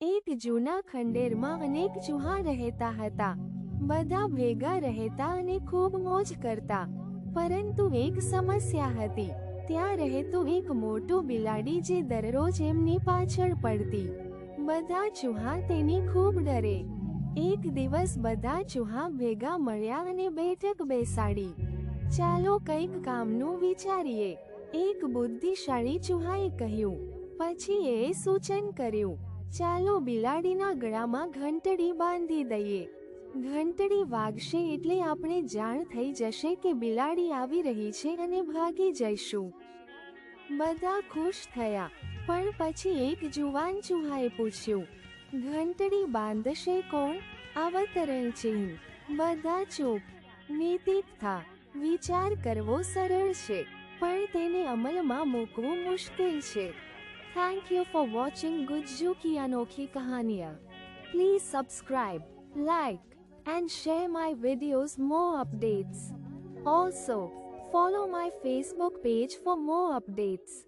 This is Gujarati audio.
એક જૂના ખંડેરમાં અનેક ચૂહા રહેતા હતા. બધા ભેગા રહેતા અને ખૂબ મોજ કરતા. પરંતુ એક સમસ્યા હતી. ત્યાં રહેતું એક મોટું બિલાડી જે દરરોજ એમની પાછળ પડતી. બધા ચૂહા તેની ખૂબ ડરે. એક દિવસ બધા ચૂહા ભેગા મળ્યા અને બેઠક બેસાડી. ચાલો કંઈક કામનું વિચારીએ. એક બુદ્ધિશાળી ચૂહાએ કહ્યું. પછી એ સૂચન કર્યું. ચાલો બિલાડીના ગળામાં ઘંટડી બાંધી દઈએ. ઘંટડી વાગશે એટલે આપણે જાણ થઈ જશે કે બિલાડી આવી રહી છે અને ભાગી જઈશું. બધા ખુશ થયા, પણ પછી એક જુવાન ચૂહાએ પૂછ્યું, ઘંટડી બાંધશે કોણ? અવતરણ ચિહ્ન. બધા ચૂપ, નીતિક થા, વિચાર કરવો સરળ છે, પણ તેને અમલમાં મૂકવું મુશ્કેલ છે. Thank you for watching Gujju Ki Anokhi Kahaniya. Please subscribe, like, and share my videos more updates. Also, follow my Facebook page for more updates.